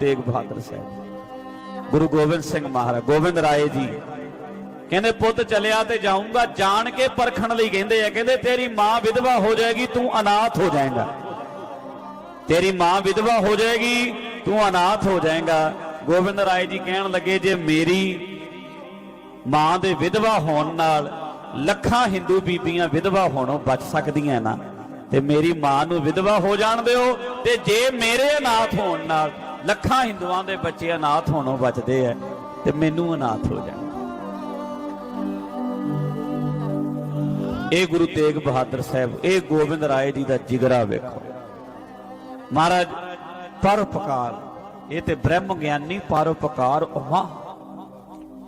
ਤੇਗ ਬਹਾਦਰ ਸਾਹਿਬ। ਗੁਰੂ ਗੋਬਿੰਦ ਸਿੰਘ ਮਹਾਰਾਜ, ਗੋਬਿੰਦ ਰਾਏ ਜੀ। ਕਹਿੰਦੇ, ਪੁੱਤ ਚਲਿਆ ਤੇ ਜਾਊਂਗਾ, ਜਾਣ ਕੇ ਪਰਖਣ ਲਈ ਕਹਿੰਦੇ ਆ। ਕਹਿੰਦੇ, ਤੇਰੀ ਮਾਂ ਵਿਧਵਾ ਹੋ ਜਾਏਗੀ, ਤੂੰ ਅਨਾਥ ਹੋ ਜਾਏਗਾ। ਤੇਰੀ ਮਾਂ ਵਿਧਵਾ ਹੋ ਜਾਏਗੀ, ਤੂੰ ਅਨਾਥ ਹੋ ਜਾਏਗਾ। ਗੋਬਿੰਦ ਰਾਏ ਜੀ ਕਹਿਣ ਲੱਗੇ, ਜੇ ਮੇਰੀ ਮਾਂ ਦੇ ਵਿਧਵਾ ਹੋਣ ਨਾਲ ਲੱਖਾਂ ਹਿੰਦੂ ਬੀਬੀਆਂ ਵਿਧਵਾ ਹੋਣੋਂ ਬਚ ਸਕਦੀਆਂ ਨਾ ਤੇ ਮੇਰੀ ਮਾਂ ਨੂੰ ਵਿਧਵਾ ਹੋ ਜਾਣ ਦਿਓ ਤੇ ਜੇ ਮੇਰੇ ਅਨਾਥ ਹੋਣ ਨਾਲ ਲੱਖਾਂ ਹਿੰਦੂਆਂ ਦੇ ਬੱਚੇ ਅਨਾਥ ਹੋਣੋਂ ਬਚਦੇ ਐ, ਤੇ ਮੈਨੂੰ ਅਨਾਥ ਹੋ ਜਾਣ। ਇਹ ਗੁਰੂ ਤੇਗ ਬਹਾਦਰ ਸਾਹਿਬ, ਇਹ ਗੋਬਿੰਦ ਰਾਏ ਜੀ ਦਾ ਜਿਗਰਾ ਵੇਖੋ। ਮਹਾਰਾਜ, ਪਰਉਪਕਾਰ, ਇਹ ਤੇ ਬ੍ਰਹਮ ਗਿਆਨੀ ਪਰਉਪਕਾਰ ਉਮਾ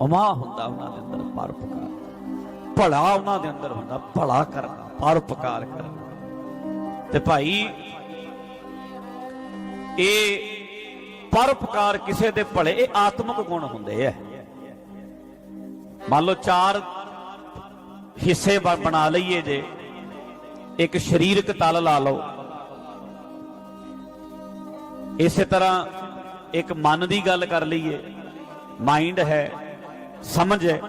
ਉਮਾ ਹੁੰਦਾ ਉਹਨਾਂ ਦੇ ਅੰਦਰ ਪਰਉਪਕਾਰ। ਭਲਾ ਉਹਨਾਂ ਦੇ ਅੰਦਰ ਹੁੰਦਾ, ਭਲਾ ਕਰਨਾ, ਪਰਉਪਕਾਰ ਕਰਨਾ। ਤੇ ਭਾਈ, ਇਹ ਪਰਉਪਕਾਰ ਕਿਸੇ ਦੇ ਭਲੇ, ਇਹ ਆਤਮਿਕ ਗੁਣ ਹੁੰਦੇ ਆ। ਮੰਨ ਲਓ ਚਾਰ ਹਿੱਸੇ ਬਣਾ ਲਈਏ ਜੇ। ਇੱਕ ਸਰੀਰਕ ਤਲ ਲਾ ਲਓ। ਇਸੇ ਤਰ੍ਹਾਂ ਇੱਕ ਮਨ ਦੀ ਗੱਲ ਕਰ ਲਈਏ। ਮਾਈਂਡ ਹੈ, ਸਮਝ ਹੈ।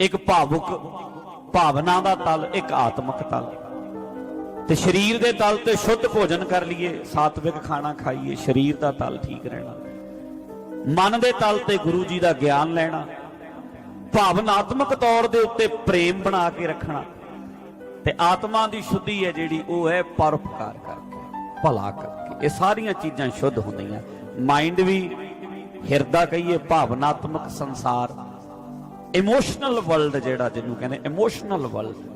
ਇੱਕ ਭਾਵੁਕ, ਭਾਵਨਾ ਦਾ ਤਲ, ਇੱਕ ਆਤਮਿਕ ਤਲ। ਤੇ ਸਰੀਰ ਦੇ ਤਲ ਤੇ ਸ਼ੁੱਧ ਭੋਜਨ ਕਰ ਲਈਏ, ਸਾਤਵਿਕ ਖਾਣਾ ਖਾਈਏ, ਸਰੀਰ ਦਾ ਤਲ ਠੀਕ ਰਹਿਣਾ। ਮਨ ਦੇ ਤਲ ਤੇ ਗੁਰੂ ਜੀ ਦਾ ਗਿਆਨ ਲੈਣਾ। ਭਾਵਨਾਤਮਕ ਤੌਰ ਦੇ ਉੱਤੇ ਪ੍ਰੇਮ ਬਣਾ ਕੇ ਰੱਖਣਾ। ਤੇ ਆਤਮਾ ਦੀ ਸ਼ੁੱਧੀ ਹੈ ਜਿਹੜੀ, ਉਹ ਹੈ ਪਰਉਪਕਾਰ ਕਰਕੇ, ਭਲਾ ਕਰਕੇ। ਇਹ ਸਾਰੀਆਂ ਚੀਜ਼ਾਂ ਸ਼ੁੱਧ ਹੁੰਦੀਆਂ। ਮਾਈਂਡ ਵੀ ਹਿਰਦਾ ਕਹੀਏ, ਭਾਵਨਾਤਮਕ ਸੰਸਾਰ। ਇਮੋਸ਼ਨਲ ਵਰਲਡ ਜਿਹੜਾ ਜਿਹਨੂੰ ਕਹਿੰਦੇ, ਇਮੋਸ਼ਨਲ ਵਰਲਡ।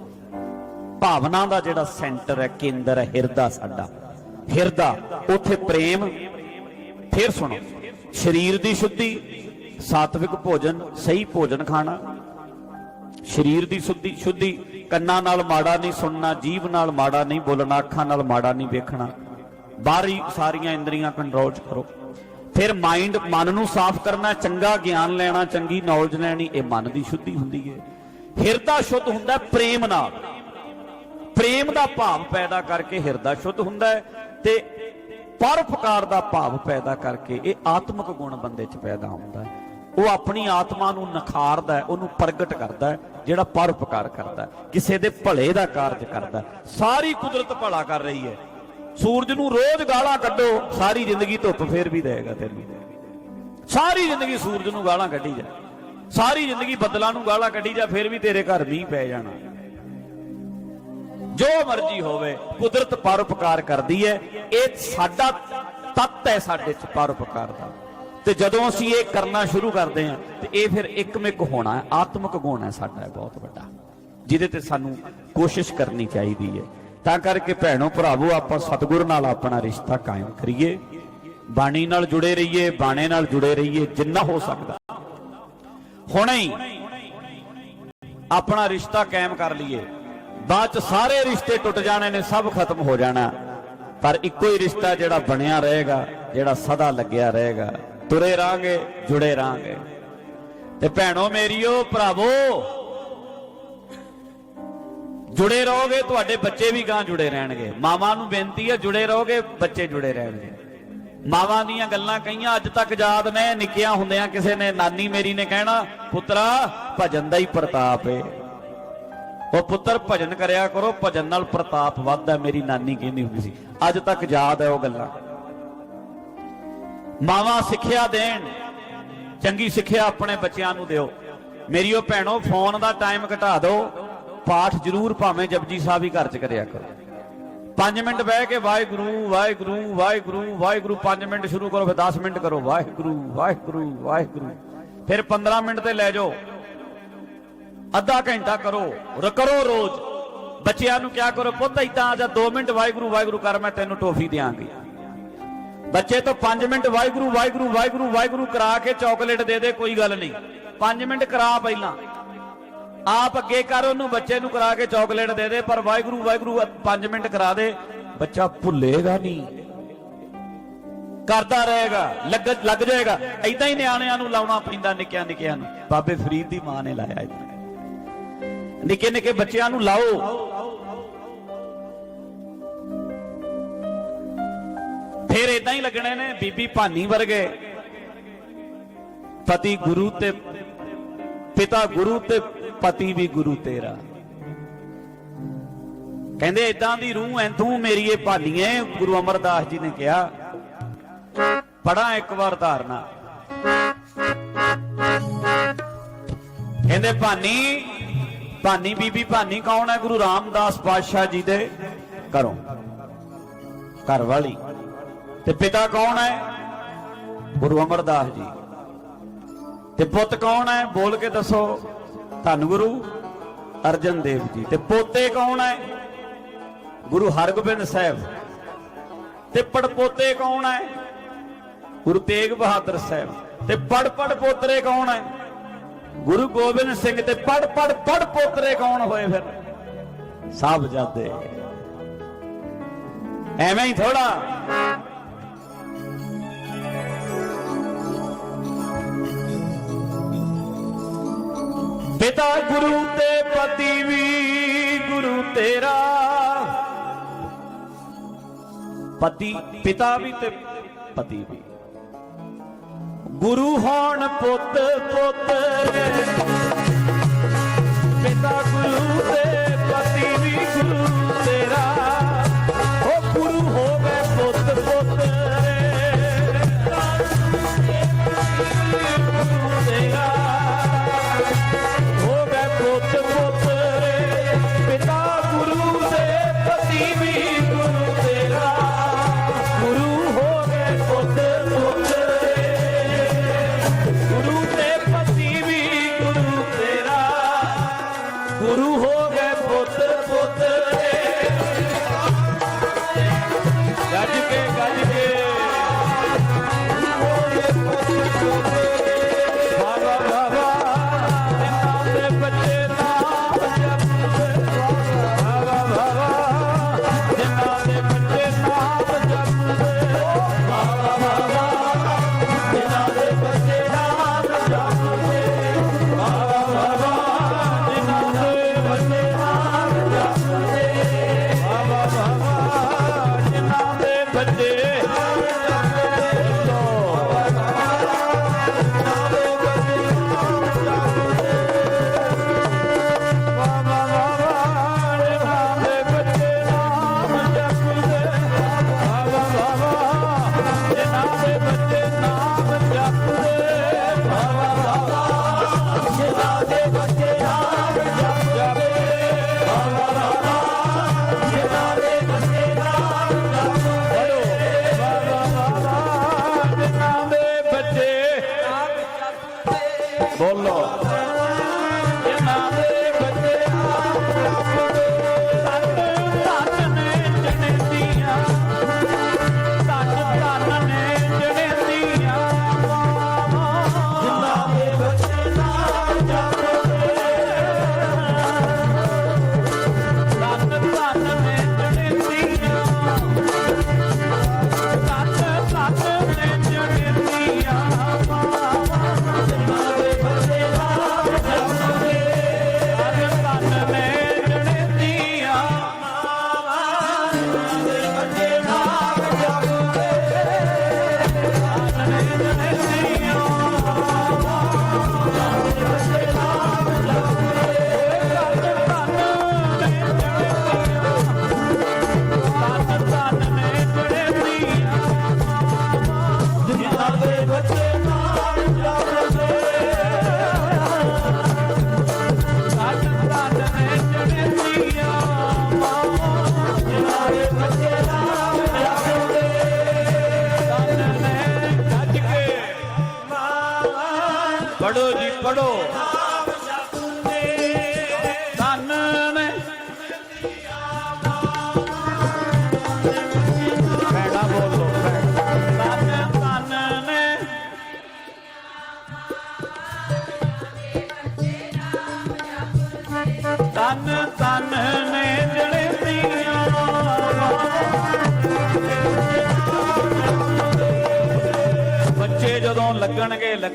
ਭਾਵਨਾ ਦਾ ਜਿਹੜਾ ਸੈਂਟਰ ਹੈ, ਕੇਂਦਰ ਹੈ, ਹਿਰਦਾ ਸਾਡਾ। ਹਿਰਦਾ, ਉੱਥੇ ਪ੍ਰੇਮ। ਫਿਰ ਸੁਣੋ, ਸਰੀਰ ਦੀ ਸ਼ੁੱਧੀ, ਸਾਤਵਿਕ ਭੋਜਨ, ਸਹੀ ਭੋਜਨ ਖਾਣਾ। ਸਰੀਰ ਦੀ ਸ਼ੁੱਧੀ ਸ਼ੁੱਧੀ, ਕੰਨਾਂ ਨਾਲ ਮਾੜਾ ਨਹੀਂ ਸੁਣਨਾ, ਜੀਭ ਨਾਲ ਮਾੜਾ ਨਹੀਂ ਬੋਲਣਾ, ਅੱਖਾਂ ਨਾਲ ਮਾੜਾ ਨਹੀਂ ਵੇਖਣਾ। ਬਾਹਰੀ ਸਾਰੀਆਂ ਇੰਦਰੀਆਂ ਕੰਟਰੋਲ ਚ ਕਰੋ। ਫਿਰ ਮਾਈਂਡ ਮਨ ਨੂੰ ਸਾਫ਼ ਕਰਨਾ, ਚੰਗਾ ਗਿਆਨ ਲੈਣਾ, ਚੰਗੀ ਨੌਲੇਜ ਲੈਣੀ, ਇਹ ਮਨ ਦੀ ਸ਼ੁੱਧੀ ਹੁੰਦੀ ਹੈ। ਹਿਰਦਾ ਸ਼ੁੱਧ ਹੁੰਦਾ ਪ੍ਰੇਮ ਨਾਲ। ਪ੍ਰੇਮ ਦਾ ਭਾਵ ਪੈਦਾ ਕਰਕੇ ਹਿਰਦਾ ਸ਼ੁੱਧ ਹੁੰਦਾ ਹੈ ਤੇ ਪਰਉਪਕਾਰ ਦਾ ਭਾਵ ਪੈਦਾ ਕਰਕੇ ਇਹ ਆਤਮਿਕ ਗੁਣ ਬੰਦੇ 'ਚ ਪੈਦਾ ਹੁੰਦਾ ਹੈ। ਉਹ ਆਪਣੀ ਆਤਮਾ ਨੂੰ ਨਖਾਰਦਾ ਉਹਨੂੰ ਪ੍ਰਗਟ ਕਰਦਾ ਜਿਹੜਾ ਪਰਉਪਕਾਰ ਕਰਦਾ ਕਿਸੇ ਦੇ ਭਲੇ ਦਾ ਕਾਰਜ ਕਰਦਾ ਸਾਰੀ ਕੁਦਰਤ ਭਲਾ ਕਰ ਰਹੀ ਹੈ। ਸੂਰਜ ਨੂੰ ਰੋਜ਼ ਗਾਲਾਂ ਕੱਢੋ, ਸਾਰੀ ਜ਼ਿੰਦਗੀ ਧੁੱਪ ਫੇਰ ਵੀ ਦੇਗਾ ਤੈਨੂੰ। ਸਾਰੀ ਜ਼ਿੰਦਗੀ ਸੂਰਜ ਨੂੰ ਗਾਲਾਂ ਕੱਢੀ ਜਾ। ਸਾਰੀ ਜ਼ਿੰਦਗੀ ਬੱਦਲਾਂ ਨੂੰ ਗਾਲਾਂ ਕੱਢੀ ਜਾ, ਫੇਰ ਵੀ ਤੇਰੇ ਘਰ ਮੀਂਹ ਪੈ ਜਾਣਾ। ਜੋ ਮਰਜ਼ੀ ਹੋਵੇ, ਕੁਦਰਤ ਪਰਉਪਕਾਰ ਕਰਦੀ ਹੈ। ਇਹ ਸਾਡਾ ਤੱਤ ਹੈ, ਸਾਡੇ ਚ ਪਰਉਪਕਾਰ ਦਾ। ਤੇ ਜਦੋਂ ਅਸੀਂ ਇਹ ਕਰਨਾ ਸ਼ੁਰੂ ਕਰਦੇ ਹਾਂ, ਤੇ ਇਹ ਫਿਰ ਇੱਕਮਿਕ ਹੋਣਾ ਹੈ, ਆਤਮਿਕ ਗੁਣ ਹੈ ਸਾਡਾ ਬਹੁਤ ਵੱਡਾ। ਜਿਹਦੇ ਤੇ ਸਾਨੂੰ ਕੋਸ਼ਿਸ਼ ਕਰਨੀ ਚਾਹੀਦੀ ਹੈ। ਤਾਂ ਕਰਕੇ ਭੈਣੋ, ਭਰਾਵੋ, ਆਪਾਂ ਸਤਿਗੁਰ ਨਾਲ ਆਪਣਾ ਰਿਸ਼ਤਾ ਕਾਇਮ ਕਰੀਏ। ਬਾਣੀ ਨਾਲ ਜੁੜੇ ਰਹੀਏ, ਬਾਣੇ ਨਾਲ ਜੁੜੇ ਰਹੀਏ, ਜਿੰਨਾ ਹੋ ਸਕਦਾ। ਹੁਣੇ ਹੀ ਆਪਣਾ ਰਿਸ਼ਤਾ ਕਾਇਮ ਕਰ ਲਈਏ। ਬਾਅਦ ਚ ਸਾਰੇ ਰਿਸ਼ਤੇ ਟੁੱਟ ਜਾਣੇ ਨੇ, ਸਭ ਖਤਮ ਹੋ ਜਾਣਾ। ਪਰ ਇੱਕੋ ਹੀ ਰਿਸ਼ਤਾ ਜਿਹੜਾ ਬਣਿਆ ਰਹੇਗਾ, ਜਿਹੜਾ ਸਦਾ ਲੱਗਿਆ ਰਹੇਗਾ, ਤੁਰੇ ਰਾਂਗੇ, ਜੁੜੇ ਰਾਂਗੇ। ਤੇ ਭੈਣੋ ਮੇਰੀਓ, ਭਰਾਵੋ, ਜੁੜੇ ਰਹੋਗੇ, ਤੁਹਾਡੇ ਬੱਚੇ ਵੀ ਗਾਂ ਜੁੜੇ ਰਹਿਣਗੇ। ਮਾਵਾਂ ਨੂੰ ਬੇਨਤੀ ਹੈ, ਜੁੜੇ ਰਹੋਗੇ, ਬੱਚੇ ਜੁੜੇ ਰਹਿਣਗੇ। ਮਾਵਾਂ ਦੀਆਂ ਗੱਲਾਂ ਕਈਆਂ ਅੱਜ ਤੱਕ ਯਾਦ ਨੇ, ਨਿੱਕਿਆਂ ਹੁੰਦਿਆਂ ਕਿਸੇ ਨੇ, ਨਾਨੀ ਮੇਰੀ ਨੇ ਕਹਿਣਾ, ਪੁੱਤਰਾ, ਭਜਨ ਦਾ ਹੀ ਪ੍ਰਤਾਪ ਏ। ਉਹ ਪੁੱਤਰ, ਭਜਨ ਕਰਿਆ ਕਰੋ, ਭਜਨ ਨਾਲ ਪ੍ਰਤਾਪ ਵੱਧਦਾ ਮੇਰੀ ਨਾਨੀ ਕਹਿੰਦੀ ਹੁੰਦੀ ਸੀ, ਅੱਜ ਤੱਕ ਯਾਦ ਹੈ ਉਹ ਗੱਲਾਂ। ਮਾਵਾਂ ਸਿੱਖਿਆ ਦੇਣ, ਚੰਗੀ ਸਿੱਖਿਆ ਆਪਣੇ ਬੱਚਿਆਂ ਨੂੰ ਦਿਓ। ਮੇਰੀ ਉਹ ਭੈਣੋ, ਫੋਨ ਦਾ ਟਾਈਮ ਘਟਾ ਦਿਓ। ਪਾਠ ਜ਼ਰੂਰ ਭਾਵੇਂ ਜਪਜੀ ਸਾਹਿਬ ਹੀ ਘਰ 'ਚ ਕਰਿਆ ਕਰੋ। 5 ਮਿੰਟ ਬਹਿ ਕੇ ਵਾਹਿਗੁਰੂ ਵਾਹਿਗੁਰੂ ਵਾਹਿਗੁਰੂ ਵਾਹਿਗੁਰੂ 5 ਮਿੰਟ ਸ਼ੁਰੂ ਕਰੋ, ਫਿਰ 10 ਮਿੰਟ ਕਰੋ। ਵਾਹਿਗੁਰੂ ਵਾਹਿਗੁਰੂ ਵਾਹਿਗੁਰੂ। ਫਿਰ 15 ਮਿੰਟ ਤੇ ਲੈ ਜਾਓ। ਅੱਧਾ ਘੰਟਾ ਕਰੋ, ਰ ਕਰੋ ਰੋਜ਼। ਬੱਚਿਆਂ ਨੂੰ ਕਿਹਾ ਕਰੋ, ਪੁੱਤ ਇਦਾਂ ਆ ਜਾ 2 ਮਿੰਟ ਵਾਹਿਗੁਰੂ ਵਾਹਿਗੁਰੂ ਕਰ, ਮੈਂ ਤੈਨੂੰ ਟੋਫੀ ਦਿਆਂਗੀ। ਬੱਚੇ ਤੋਂ 5 ਮਿੰਟ ਵਾਹਿਗੁਰੂ ਵਾਹਿਗੁਰੂ ਵਾਹਿਗੁਰੂ ਵਾਹਿਗੁਰੂ ਕਰਾ ਕੇ ਚਾਕਲੇਟ ਦੇ ਦੇ, ਕੋਈ ਗੱਲ ਨਹੀਂ। 5 ਮਿੰਟ ਕਰਾ ਪਹਿਲਾਂ। ਆਪ ਅੱਗੇ ਕਰ ਉਹਨੂੰ, ਬੱਚੇ ਨੂੰ ਕਰਾ ਕੇ ਚਾਕਲੇਟ ਦੇ ਦੇ, ਪਰ ਵਾਹਿਗੁਰੂ ਵਾਹਿਗੁਰੂ 5 ਮਿੰਟ ਕਰਾ ਦੇ। ਬੱਚਾ ਭੁੱਲੇਗਾ ਨਹੀਂ। ਕਰਦਾ ਰਹੇਗਾ, ਲੱਗ ਲੱਗ ਜਾਏਗਾ। ਐਦਾਂ ਹੀ ਨਿਆਣਿਆਂ ਨੂੰ ਲਾਉਣਾ ਪੈਂਦਾ ਨਿੱਕਿਆਂ ਨਿੱਕਿਆਂ ਨੂੰ। ਬਾਬੇ ਫਰੀਦ ਦੀ ਮਾਂ ਨੇ ਲਾਇਆ ਇਹ ਨਿੱਕੇ ਨਿੱਕੇ ਬੱਚਿਆਂ ਨੂੰ ਲਾਓ। ਫਿਰ ਇਦਾਂ ਹੀ ਲੱਗਣੇ ਨੇ, ਬੀਬੀ ਭਾਨੀ ਵਰਗੇ। ਪਤੀ ਗੁਰੂ ਤੇ ਪਿਤਾ ਗੁਰੂ ਤੇ ਪਤੀ ਵੀ ਗੁਰੂ ਤੇਰਾ। ਕਹਿੰਦੇ ਇਦਾਂ ਦੀ ਰੂਹ ਐ ਤੂੰ ਮੇਰੀ ਇਹ ਭਾਨੀਏ, ਗੁਰੂ ਅਮਰਦਾਸ ਜੀ ਨੇ ਕਿਹਾ। ਪੜਾ ਇੱਕ ਵਾਰ ਧਾਰਨਾ। ਕਹਿੰਦੇ ਭਾਨੀ ਭਾਨੀ ਬੀਬੀ, ਭਾਨੀ ਕੌਣ ਹੈ? ਗੁਰੂ ਰਾਮਦਾਸ ਪਾਤਸ਼ਾਹ ਜੀ ਦੇ ਘਰੋਂ। ਘਰ ਵਾਲੀ। ਤੇ ਪਿਤਾ ਕੌਣ ਹੈ? ਗੁਰੂ ਅਮਰਦਾਸ ਜੀ। ਤੇ ਪੁੱਤ ਕੌਣ ਹੈ? ਬੋਲ ਕੇ ਦੱਸੋ। ਧੰਨ ਗੁਰੂ ਅਰਜਨ ਦੇਵ ਜੀ। ਤੇ ਪੋਤੇ ਕੌਣ ਹੈ? ਗੁਰੂ ਹਰਗੋਬਿੰਦ ਸਾਹਿਬ। ਤੇ ਪੜਪੋਤੇ ਕੌਣ ਹੈ? ਗੁਰੂ ਤੇਗ ਬਹਾਦਰ ਸਾਹਿਬ। ਤੇ ਪੜ ਪੜ ਪੋਤਰੇ ਕੌਣ ਹੈ? ਗੁਰੂ ਗੋਬਿੰਦ ਸਿੰਘ ਤੇ ਪੜ ਪੜ ਪੜ ਪੋਤਰੇ ਕੌਣ ਹੋਏ ਫਿਰ? ਸਾਹਿਬਜ਼ਾਦੇ। ਐਵੇਂ ਹੀ ਥੋੜਾ। ਪਿਤਾ ਗੁਰੂ ਤੇ ਪਤੀ ਵੀ ਗੁਰੂ ਤੇਰਾ। ਪਤੀ, ਪਿਤਾ ਵੀ ਤੇ ਪਤੀ ਵੀ। ਗੁਰੂ ਹੋਣ ਪੁੱਤ ਪੁੱਤ ਪਿਤਾ ਗੁਰੂ ਤੇ ਪਤੀ ਵੀ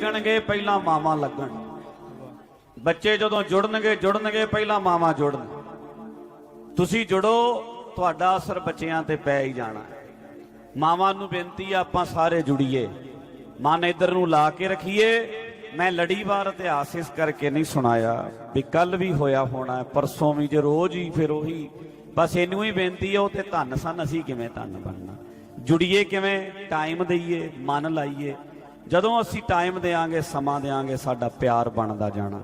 ਲੱਗਣਗੇ, ਪਹਿਲਾਂ ਮਾਵਾਂ ਲੱਗਣ। ਬੱਚੇ ਜਦੋਂ ਜੁੜਨਗੇ ਜੁੜਨਗੇ, ਪਹਿਲਾਂ ਮਾਵਾਂ ਜੁੜਨ। ਤੁਸੀਂ ਜੁੜੋ, ਤੁਹਾਡਾ ਅਸਰ ਬੱਚਿਆਂ ਤੇ ਪੈ ਹੀ ਜਾਣਾ। ਹੈ। ਮਾਵਾਂ ਨੂੰ ਬੇਨਤੀ ਆ, ਆਪਾਂ ਸਾਰੇ ਜੁੜੀਏ। ਮਨ ਇਧਰ ਨੂੰ ਲਾ ਕੇ ਰੱਖੀਏ। ਮੈਂ ਲੜੀਵਾਰ ਇਤਿਹਾਸ ਇਸ ਕਰਕੇ ਨਹੀਂ ਸੁਣਾਇਆ ਵੀ ਕੱਲ ਵੀ ਹੋਇਆ ਹੋਣਾ, ਪਰਸੋਂ ਵੀ ਜੇ ਰੋਜ਼ ਹੀ ਫਿਰ ਉਹੀ। ਬਸ ਇਹਨੂੰ ਹੀ ਬੇਨਤੀ ਆ, ਉਹ ਤੇ ਧੰਨ ਸਨ, ਅਸੀਂ ਕਿਵੇਂ ਧੰਨ ਬਣਨਾ। ਜੁੜੀਏ ਕਿਵੇਂ ਟਾਈਮ ਦਈਏ, ਮਨ ਲਾਈਏ। ਜਦੋਂ ਅਸੀਂ ਟਾਈਮ ਦੇਾਂਗੇ ਸਮਾਂ ਦੇਾਂਗੇ ਸਾਡਾ ਪਿਆਰ ਬਣਦਾ ਜਾਣਾ।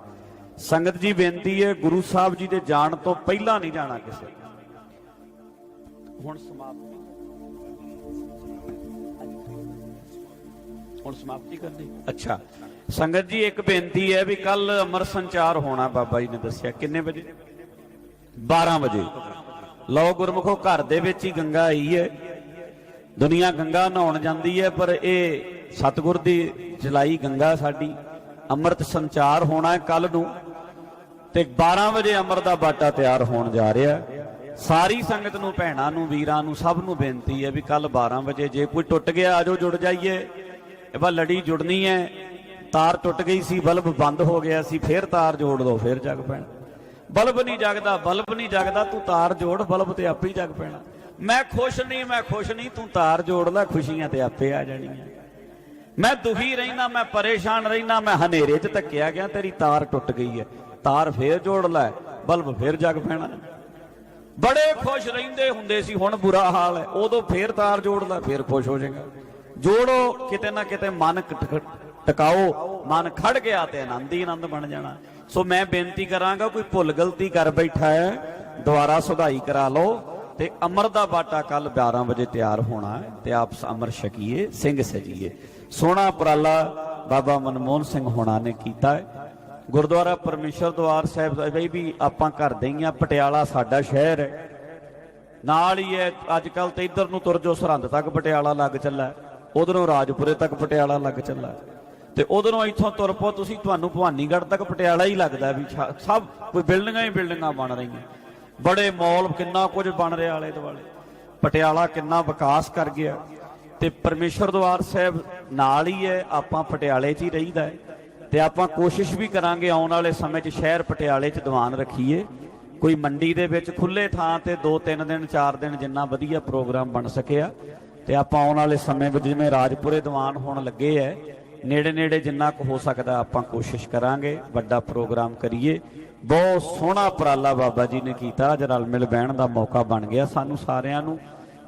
ਸੰਗਤ ਜੀ, ਬੇਨਤੀ ਹੈ, ਗੁਰੂ ਸਾਹਿਬ ਜੀ ਦੇ ਜਾਣ ਤੋਂ ਪਹਿਲਾਂ ਨਹੀਂ ਜਾਣਾ ਕਿਸੇ ਹੁਣ ਸਮਾਪਤੀ ਹੁਣ ਸਮਾਪਤੀ ਕਰਨੀ। ਅੱਛਾ। ਸੰਗਤ ਜੀ, ਇੱਕ ਬੇਨਤੀ ਹੈ ਵੀ ਕੱਲ ਅਮਰ ਸੰਚਾਰ ਹੋਣਾ ਬਾਬਾ ਜੀ ਨੇ ਦੱਸਿਆ। ਕਿੰਨੇ ਵਜੇ? 12 ਵਜੇ। ਲਓ, ਗੁਰਮੁਖੋ, ਘਰ ਦੇ ਵਿੱਚ ਹੀ ਗੰਗਾ ਆਈ ਹੈ। ਦੁਨੀਆ ਗੰਗਾ ਨਹਾਉਣ ਜਾਂਦੀ ਹੈ, ਪਰ ਇਹ ਸਤਿਗੁਰ ਦੀ ਜਲਾਈ ਗੰਗਾ ਸਾਡੀ, ਅੰਮ੍ਰਿਤ ਸੰਚਾਰ ਹੋਣਾ ਹੈ ਕੱਲ ਨੂੰ ਤੇ 12 ਵਜੇ ਅੰਮ੍ਰਿਤ ਦਾ ਬਾਟਾ ਤਿਆਰ ਹੋਣ ਜਾ ਰਿਹਾ ਸਾਰੀ ਸੰਗਤ ਨੂੰ, ਭੈਣਾਂ ਨੂੰ, ਵੀਰਾਂ ਨੂੰ ਸਭ ਨੂੰ ਬੇਨਤੀ ਹੈ ਵੀ ਕੱਲ 12 ਵਜੇ ਜੇ ਕੋਈ ਟੁੱਟ ਗਿਆ ਆਜੋ ਜੁੜ ਜਾਈਏ। ਇਹ ਬਾ ਲੜੀ ਜੁੜਨੀ ਹੈ। ਤਾਰ ਟੁੱਟ ਗਈ ਸੀ, ਬਲਬ ਬੰਦ ਹੋ ਗਿਆ ਸੀ, ਫੇਰ ਤਾਰ ਜੋੜ ਦੋ, ਫੇਰ ਜਗ ਪੈਣਾ। ਬਲਬ ਨਹੀਂ ਜਗਦਾ, ਬਲਬ ਨਹੀਂ ਜਗਦਾ, ਤੂੰ ਤਾਰ ਜੋੜ, ਬਲਬ ਤੇ ਆਪੇ ਹੀ ਜਗ ਪੈਣਾ। ਮੈਂ ਖੁਸ਼ ਨਹੀਂ, ਮੈਂ ਖੁਸ਼ ਨਹੀਂ, ਤੂੰ ਤਾਰ ਜੋੜ ਲੈ, ਖੁਸ਼ੀਆਂ ਤੇ ਆਪੇ ਆ ਜਾਣੀਆਂ। ਮੈਂ ਦੁਖੀ ਰਹਿਣਾ ਮੈਂ ਪਰੇਸ਼ਾਨ ਰਹਿਣਾ ਮੈਂ ਹਨੇਰੇ 'ਚ ਧੱਕਿਆ ਗਿਆ, ਤੇਰੀ ਤਾਰ ਟੁੱਟ ਗਈ ਹੈ ਤਾਰ ਫੇਰ ਜੋੜ ਲੈ, ਬਲਬ ਫੇਰ ਜਗ ਪੈਣਾ। ਬੜੇ ਖੁਸ਼ ਰਹਿੰਦੇ ਹੁੰਦੇ ਸੀ, ਹੁਣ ਬੁਰਾ ਹਾਲ ਹੈ ਉਦੋਂ ਫੇਰ ਤਾਰ ਜੋੜ ਲੈ, ਫੇਰ ਖੁਸ਼ ਹੋ ਜਾਏਗਾ। ਜੋੜੋ, ਕਿਤੇ ਨਾ ਕਿਤੇ ਮਨ ਟਿਕਾਓ, ਮਨ ਖੜ ਗਿਆ ਤੇ ਆਨੰਦ ਹੀ ਆਨੰਦ ਬਣ ਜਾਣਾ। ਸੋ ਮੈਂ ਬੇਨਤੀ ਕਰਾਂਗਾ, ਕੋਈ ਭੁੱਲ ਗਲਤੀ ਕਰ ਬੈਠਾ ਹੈ, ਦੁਬਾਰਾ ਸੁਧਾਈ ਕਰਾ ਲਓ ਤੇ ਅਮਰ ਦਾ ਬਾਟਾ ਕੱਲ 12 ਵਜੇ ਤਿਆਰ ਹੋਣਾ ਤੇ ਆਪ ਅਮਰ ਛਕੀਏ ਸਿੰਘ ਸਜੀਏ। ਸੋਹਣਾ ਉਪਰਾਲਾ ਬਾਬਾ ਮਨਮੋਹਨ ਸਿੰਘ ਹੋਣਾ ਨੇ ਕੀਤਾ ਹੈ। ਗੁਰਦੁਆਰਾ ਪਰਮੇਸ਼ਰ ਦਵਾਰ ਸਾਹਿਬ ਬਈ ਵੀ ਆਪਾਂ ਘਰ ਦੇ ਹੀ ਆ, ਪਟਿਆਲਾ ਸਾਡਾ ਸ਼ਹਿਰ ਹੈ। ਨਾਲ ਹੀ ਹੈ ਅੱਜ ਕੱਲ ਤੇ ਇੱਧਰ ਨੂੰ ਤੁਰ ਜੋ ਸਰਹੰਦ ਤੱਕ ਪਟਿਆਲਾ ਲੱਗ ਚੱਲਾ ਉਧਰੋਂ ਰਾਜਪੁਰੇ ਤੱਕ ਪਟਿਆਲਾ ਲੱਗ ਚੱਲਾ ਤੇ ਉਧਰੋਂ ਇੱਥੋਂ ਤੁਰ ਪੋ ਤੁਸੀਂ ਤੁਹਾਨੂੰ ਭਵਾਨੀਗੜ੍ਹ ਤੱਕ ਪਟਿਆਲਾ ਹੀ ਲੱਗਦਾ ਵੀ ਛਾ- ਸਭ ਕੋਈ ਬਿਲਡਿੰਗਾਂ ਹੀ ਬਿਲਡਿੰਗਾਂ ਬਣ ਰਹੀਆਂ। ਬੜੇ ਮਾਲ ਕਿੰਨਾ ਕੁਝ ਬਣ ਰਿਹਾ ਆਲੇ ਦੁਆਲੇ ਪਟਿਆਲਾ ਕਿੰਨਾ ਵਿਕਾਸ ਕਰ ਗਿਆ। ਤੇ ਪਰਮੇਸ਼ਰ ਦਵਾਰ ਸਾਹਿਬ ਨਾਲ ਹੀ ਹੈ, ਆਪਾਂ ਪਟਿਆਲੇ 'ਚ ਹੀ ਰਹੀਦਾ ਹੈ। ਤੇ ਆਪਾਂ ਕੋਸ਼ਿਸ਼ ਵੀ ਕਰਾਂਗੇ ਆਉਣ ਵਾਲੇ ਸਮੇਂ 'ਚ ਸ਼ਹਿਰ ਪਟਿਆਲੇ 'ਚ ਦੀਵਾਨ ਰੱਖੀਏ। ਕੋਈ ਮੰਡੀ ਦੇ ਵਿੱਚ ਖੁੱਲੇ ਥਾਂ ਤੇ 2-3 ਦਿਨ 4 ਦਿਨ ਜਿੰਨਾ ਵਧੀਆ ਪ੍ਰੋਗਰਾਮ ਬਣ ਸਕਿਆ। ਤੇ ਆਪਾਂ ਆਉਣ ਵਾਲੇ ਸਮੇਂ ਵਿੱਚ ਜਿਵੇਂ ਰਾਜਪੁਰੇ ਦੀਵਾਨ ਹੋਣ ਲੱਗੇ ਐ ਨੇੜੇ ਨੇੜੇ ਜਿੰਨਾ ਕੁ ਹੋ ਸਕਦਾ ਆਪਾਂ ਕੋਸ਼ਿਸ਼ ਕਰਾਂਗੇ, ਵੱਡਾ ਪ੍ਰੋਗਰਾਮ ਕਰੀਏ। ਬਹੁਤ ਸੋਹਣਾ ਉਪਰਾਲਾ ਬਾਬਾ ਜੀ ਨੇ ਕੀਤਾ, ਅੱਜ ਰਲ ਮਿਲ ਬਹਿਣ ਦਾ ਮੌਕਾ ਬਣ ਗਿਆ ਸਾਨੂੰ ਸਾਰਿਆਂ ਨੂੰ।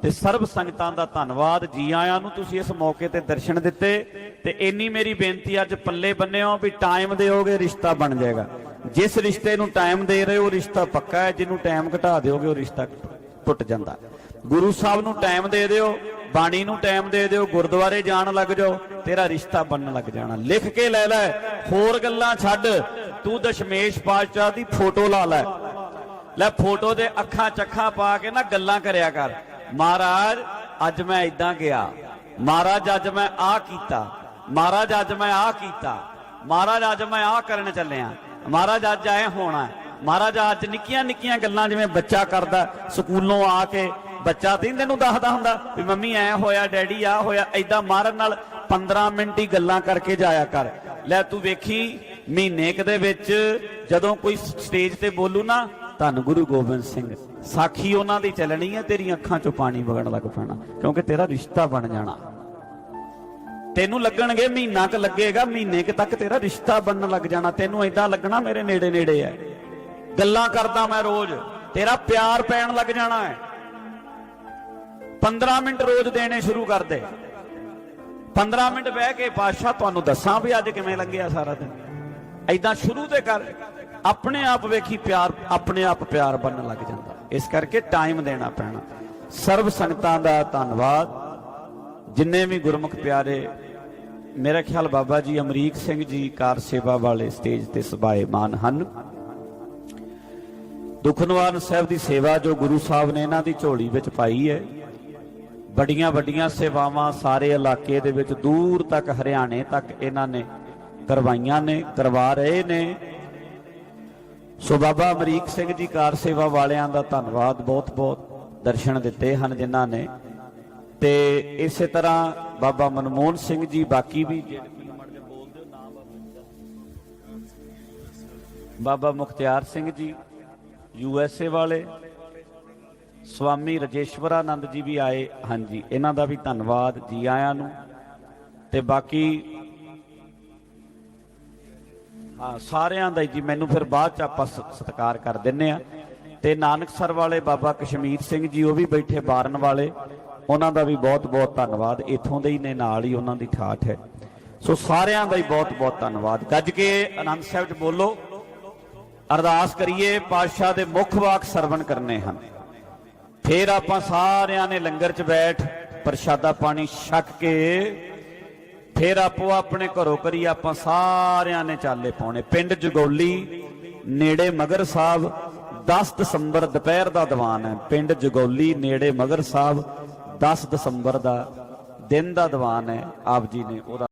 ਤੇ ਸਰਬ ਸੰਗਤਾਂ ਦਾ ਧੰਨਵਾਦ। ਜੀ ਆਇਆਂ ਨੂੰ ਤੁਸੀਂ ਇਸ ਮੌਕੇ ਤੇ ਦਰਸ਼ਨ ਦਿੱਤੇ ਤੇ ਇੰਨੀ ਮੇਰੀ ਬੇਨਤੀ ਅੱਜ ਪੱਲੇ ਬੰਨਿਓ ਵੀ ਟਾਈਮ ਦਿਓਗੇ ਰਿਸ਼ਤਾ ਬਣ ਜਾਏਗਾ। ਜਿਸ ਰਿਸ਼ਤੇ ਨੂੰ ਟਾਈਮ ਦੇ ਰਹੇ ਹੋ, ਰਿਸ਼ਤਾ ਪੱਕਾ ਹੈ। ਜਿਹਨੂੰ ਟਾਈਮ ਘਟਾ ਦਿਓਗੇ, ਉਹ ਰਿਸ਼ਤਾ ਟੁੱਟ ਜਾਂਦਾ। ਗੁਰੂ ਸਾਹਿਬ ਨੂੰ ਟਾਈਮ ਦੇ ਦਿਓ, ਬਾਣੀ ਨੂੰ ਟਾਈਮ ਦੇ ਦਿਓ, ਗੁਰਦੁਆਰੇ ਜਾਣ ਲੱਗ ਜਾਓ, ਤੇਰਾ ਰਿਸ਼ਤਾ ਬਣਨ ਲੱਗ ਜਾਣਾ। ਲਿਖ ਕੇ ਲੈ ਲੈ, ਹੋਰ ਗੱਲਾਂ ਛੱਡ। ਤੂੰ ਦਸ਼ਮੇਸ਼ ਪਾਤਸ਼ਾਹ ਦੀ ਫੋਟੋ ਲਾ ਲੈ। ਲੈ ਫੋਟੋ ਦੇ ਅੱਖਾਂ ਚੱਖਾਂ ਪਾ ਕੇ ਨਾ ਗੱਲਾਂ ਕਰਿਆ ਕਰ। ਮਹਾਰਾਜ, ਅੱਜ ਮੈਂ ਇਦਾਂ ਗਿਆ ਮਹਾਰਾਜ, ਅੱਜ ਮੈਂ ਆਹ ਕੀਤਾ। ਮਹਾਰਾਜ, ਅੱਜ ਮੈਂ ਆਹ ਕੀਤਾ। ਮਹਾਰਾਜ, ਅੱਜ ਮੈਂ ਆਹ ਕਰਨ ਚੱਲਿਆ। ਮਹਾਰਾਜ, ਅੱਜ ਐ ਹੋਣਾ ਮਹਾਰਾਜ, ਅੱਜ ਨਿੱਕੀਆਂ ਨਿੱਕੀਆਂ ਗੱਲਾਂ ਜਿਵੇਂ ਬੱਚਾ ਕਰਦਾ ਸਕੂਲੋਂ ਆ ਕੇ, ਬੱਚਾ ਤਿੰਨ ਦਿਨ ਨੂੰ ਦੱਸਦਾ ਹੁੰਦਾ ਵੀ ਮੰਮੀ ਐ ਹੋਇਆ, ਡੈਡੀ ਆ ਹੋਇਆ ਐਦਾਂ ਮਾਰਨ ਨਾਲ 15 ਮਿੰਟ ਹੀ ਗੱਲਾਂ ਕਰਕੇ ਜਾਇਆ ਕਰ। ਲੈ ਤੂੰ ਵੇਖੀ, ਮਹੀਨੇ ਕੁ ਦੇ ਵਿੱਚ ਜਦੋਂ ਕੋਈ ਸਟੇਜ ਤੇ ਬੋਲੂ ਨਾ ਧੰਨ ਗੁਰੂ ਗੋਬਿੰਦ ਸਿੰਘ। ਸਾਖੀ ਉਹਨਾਂ ਦੀ ਚੱਲਣੀ ਹੈ, ਤੇਰੀਆਂ ਅੱਖਾਂ ਚੋਂ ਪਾਣੀ ਵਗਣ ਲੱਗ ਪੈਣਾ, ਕਿਉਂਕਿ ਤੇਰਾ ਰਿਸ਼ਤਾ ਬਣ ਜਾਣਾ। ਤੈਨੂੰ ਲੱਗਣਗੇ ਮਹੀਨਾ ਕ ਲੱਗੇਗਾ, ਮਹੀਨੇ ਕ ਤੱਕ ਤੇਰਾ ਰਿਸ਼ਤਾ ਬਣਨ ਲੱਗ ਜਾਣਾ। ਤੈਨੂੰ ਐਦਾਂ ਲੱਗਣਾ ਮੇਰੇ ਨੇੜੇ ਨੇੜੇ ਹੈ। ਗੱਲਾਂ ਕਰਦਾ ਮੈਂ ਰੋਜ਼, ਤੇਰਾ ਪਿਆਰ ਪੈਣ ਲੱਗ ਜਾਣਾ ਹੈ। 15 ਮਿੰਟ ਰੋਜ਼ ਦੇਣੇ ਸ਼ੁਰੂ ਕਰ ਦੇ। 15 ਮਿੰਟ ਬਹਿ ਕੇ ਪਾਤਸ਼ਾਹ, ਤੁਹਾਨੂੰ ਦੱਸਾਂ ਵੀ ਅੱਜ ਕਿਵੇਂ ਲੰਘਿਆ ਸਾਰਾ ਦਿਨ। ਐਦਾਂ ਸ਼ੁਰੂ ਤੇ ਕਰ। ਆਪਣੇ ਆਪ ਵੇਖੀ ਪਿਆਰ, ਆਪਣੇ ਆਪ ਪਿਆਰ ਬਣਨ ਲੱਗ ਜਾਂਦਾ। ਇਸ ਕਰਕੇ ਟਾਈਮ ਦੇਣਾ ਪੈਣਾ। ਸਰਬ ਸੰਗਤਾਂ ਦਾ ਧੰਨਵਾਦ। ਜਿੰਨੇ ਵੀ ਗੁਰਮੁਖ ਪਿਆਰੇ, ਮੇਰਾ ਖਿਆਲ ਬਾਬਾ ਜੀ ਅਮਰੀਕ ਸਿੰਘ ਜੀ ਕਾਰ ਸੇਵਾ ਵਾਲੇ ਸਟੇਜ ਤੇ ਸਬਾਏਮਾਨ ਹਨ। ਦੁਖਨਵਾਰਨ ਸਾਹਿਬ ਦੀ ਸੇਵਾ ਜੋ ਗੁਰੂ ਸਾਹਿਬ ਨੇ ਇਹਨਾਂ ਦੀ ਝੋਲੀ ਵਿੱਚ ਪਾਈ ਹੈ ਵੱਡੀਆਂ ਵੱਡੀਆਂ ਸੇਵਾਵਾਂ ਸਾਰੇ ਇਲਾਕੇ ਦੇ ਵਿੱਚ ਦੂਰ ਤੱਕ, ਹਰਿਆਣੇ ਤੱਕ ਇਹਨਾਂ ਨੇ ਕਰਵਾਈਆਂ ਨੇ, ਕਰਵਾ ਰਹੇ ਨੇ। ਸੋ ਬਾਬਾ ਅਮਰੀਕ ਸਿੰਘ ਜੀ ਕਾਰ ਸੇਵਾ ਵਾਲਿਆਂ ਦਾ ਧੰਨਵਾਦ ਬਹੁਤ ਬਹੁਤ ਦਰਸ਼ਨ ਦਿੱਤੇ ਹਨ ਜਿਨ੍ਹਾਂ ਨੇ। ਤੇ ਇਸੇ ਤਰ੍ਹਾਂ ਬਾਬਾ ਮਨਮੋਹਨ ਸਿੰਘ ਜੀ ਬਾਕੀ ਵੀ ਬਾਬਾ Mukhtiar Singh ji, U S A ਵਾਲੇ, ਸਵਾਮੀ ਰਜੇਸ਼ਵਰਾਨੰਦ ਜੀ ਵੀ ਆਏ। ਹਾਂਜੀ, ਇਹਨਾਂ ਦਾ ਵੀ ਧੰਨਵਾਦ ਜੀ ਆਇਆਂ ਨੂੰ। ਤੇ ਬਾਕੀ ਹਾਂ ਸਾਰਿਆਂ ਦਾ ਜੀ, ਮੈਨੂੰ ਫਿਰ ਬਾਅਦ ਚ ਆਪਾਂ ਸ- ਸਤਿਕਾਰ ਕਰ ਦਿੰਨੇ ਆ। ਤੇ ਨਾਨਕਸਰ ਵਾਲੇ ਬਾਬਾ ਕਸ਼ਮੀਰ ਸਿੰਘ ਜੀ, ਉਹ ਵੀ ਬੈਠੇ ਬਾਰਨ ਵਾਲੇ। ਉਹਨਾਂ ਦਾ ਵੀ ਬਹੁਤ ਬਹੁਤ ਧੰਨਵਾਦ। ਇਥੋਂ ਦੇ ਹੀ ਨੇ, ਨਾਲ ਹੀ ਉਹਨਾਂ ਦੀ ਠਾਠ ਹੈ। ਸੋ ਸਾਰਿਆਂ ਦਾ ਹੀ ਬਹੁਤ ਬਹੁਤ ਧੰਨਵਾਦ। ਗੱਜ ਕੇ ਆਨੰਦ ਸਾਹਿਬ ਚ ਬੋਲੋ। ਅਰਦਾਸ ਕਰੀਏ, ਪਾਤਸ਼ਾਹ ਦੇ ਮੁੱਖ ਵਾਕ ਸਰਵਣ ਕਰਨੇ ਹਨ। ਫਿਰ ਆਪਾਂ ਸਾਰਿਆਂ ਨੇ ਲੰਗਰ 'ਚ ਬੈਠ, ਪ੍ਰਸ਼ਾਦਾ ਪਾਣੀ ਛਕ ਕੇ ਫਿਰ ਆਪੋ ਆਪਣੇ ਘਰੋਂ ਕਰੀ ਆਪਾਂ ਸਾਰਿਆਂ ਨੇ ਚਾਲੇ ਪਾਉਣੇ। ਪਿੰਡ ਜਗੌਲੀ, ਨੇੜੇ ਮਗਰ ਸਾਹਿਬ 10 ਦਸੰਬਰ ਦੁਪਹਿਰ ਦਾ ਦੀਵਾਨ ਹੈ। ਪਿੰਡ ਜਗੌਲੀ, ਨੇੜੇ ਮਗਰ ਸਾਹਿਬ 10 ਦਸੰਬਰ ਦਾ ਦਿਨ ਦਾ ਦੀਵਾਨ ਹੈ। ਆਪ ਜੀ ਨੇ ਉਹਦਾ